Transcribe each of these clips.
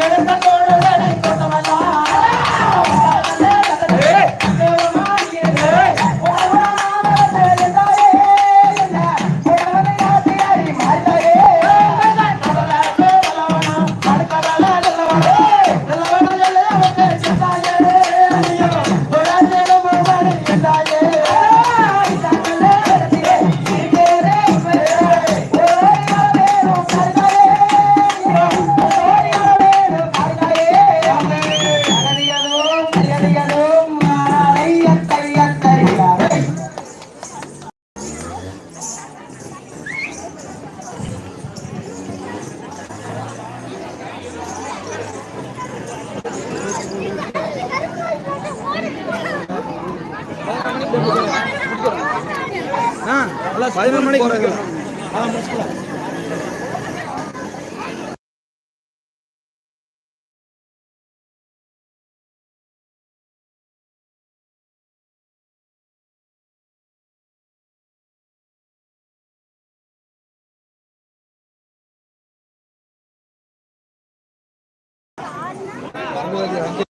mujeres Buat.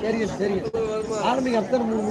சரி சரிங்க. ஆரம்பிங்க அத்தனை மூணு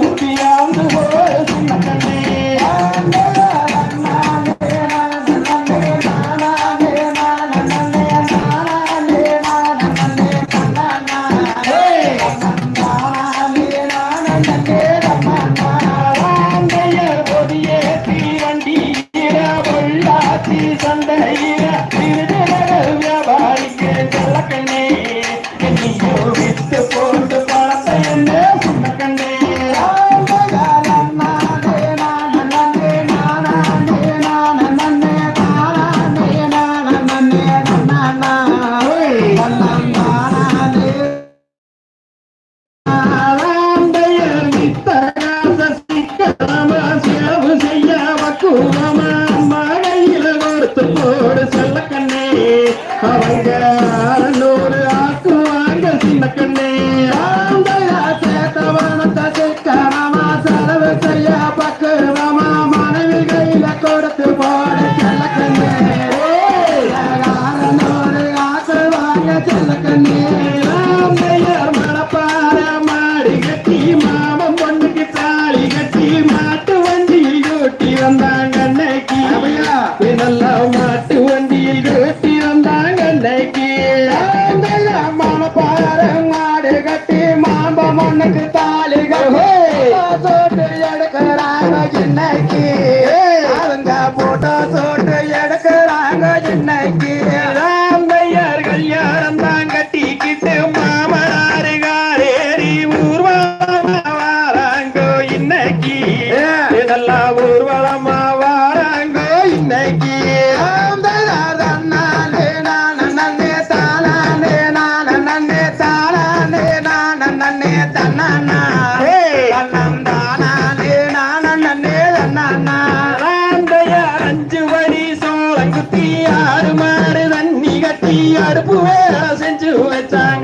সুপিয়া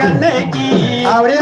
கண்ணகி அப்படியே?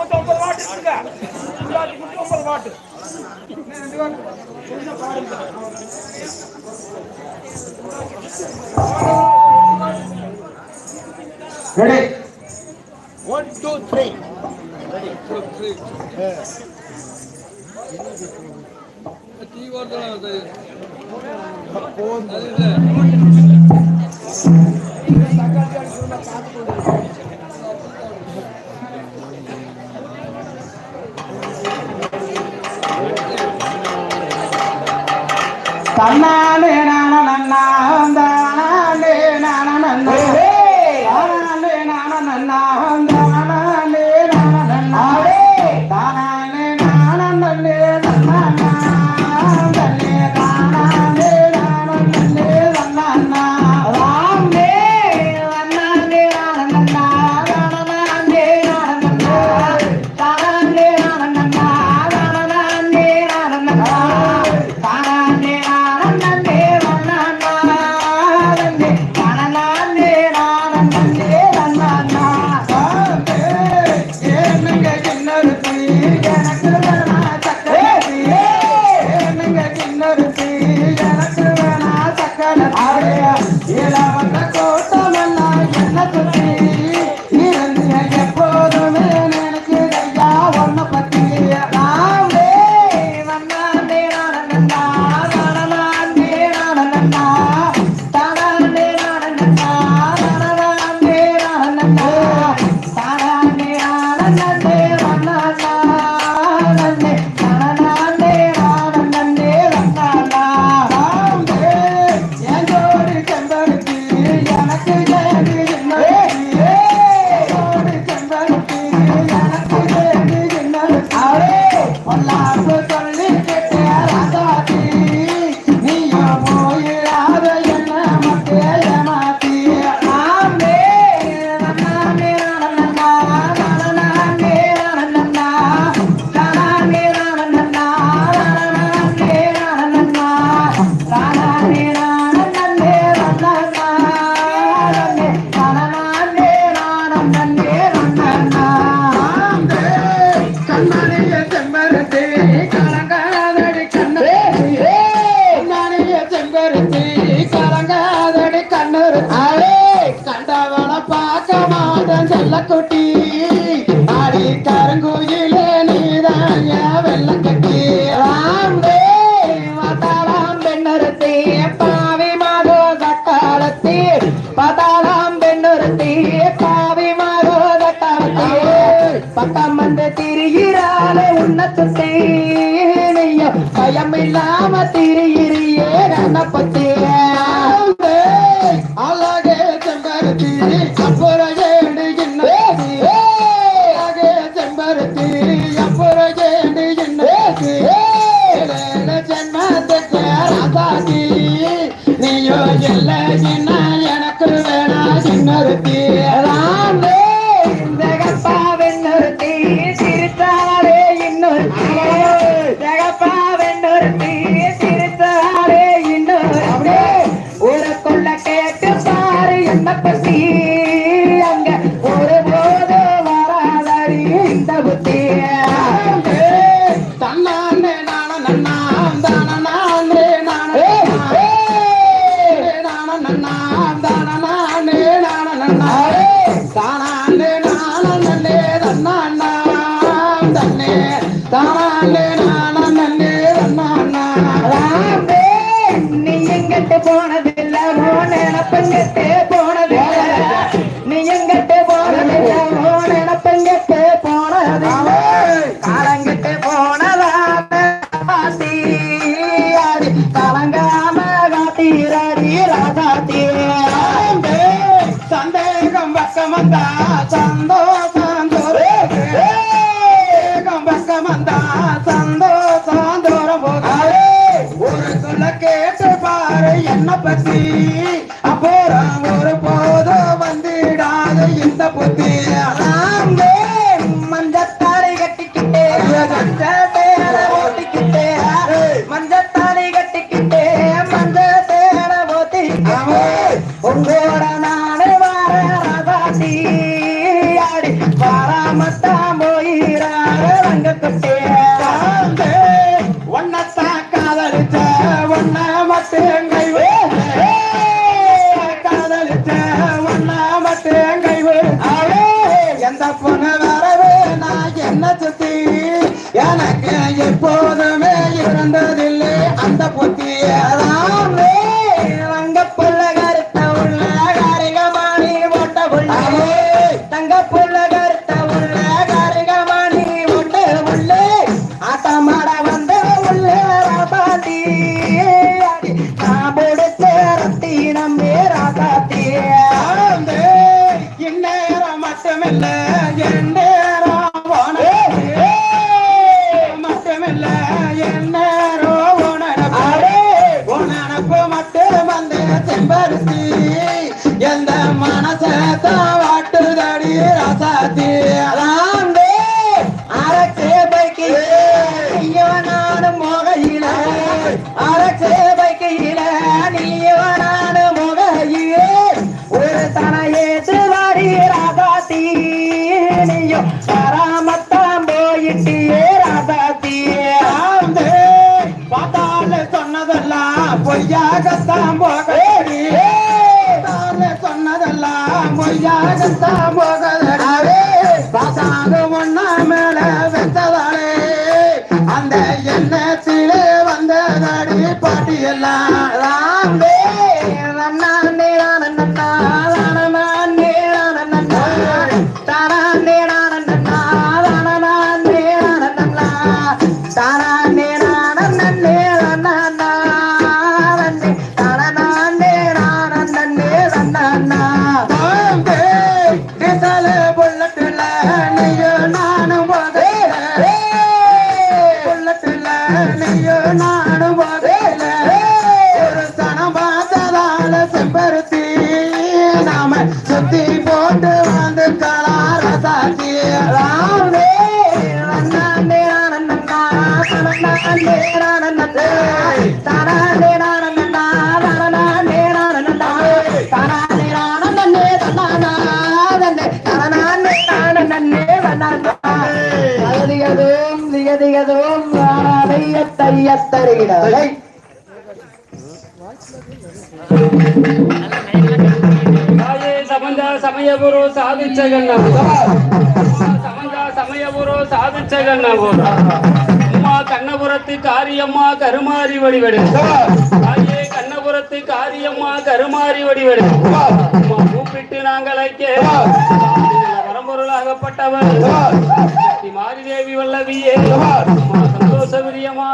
முப்பத்தி ஒன்பது வாட்டு இருக்குங்க உள்ளாட்சி முப்பத்தி ஒன்பது வாட்டு ரெடி தன்னான நன்னா. பாக்க மாதம் செல்ல கொட்டி ஆடி கரங்குய Amen. Amen. வெத்தா போகதடாவே பாசாங்க ஒன்னா மேல வெத்ததாலே. அந்த எண்ணத்திலே வந்ததடி பாட்டி எல்லாம் நினையோ நான் கத்தரிடாலை సమయపురు సాధించగలను సమయపురు సాధించగలను அம்மா கண்ணபுரத்து காரியம்மா கருமாறி வடிவெடு தாயே கண்ணபுரத்து காரியம்மா கருமாறி வடிவெடு கூப்பிட்டு நாங்கள் ஐக்கே பரம்பொருளாகப்பட்டவர். மாரிதேவி வல்லவியே. அம்மா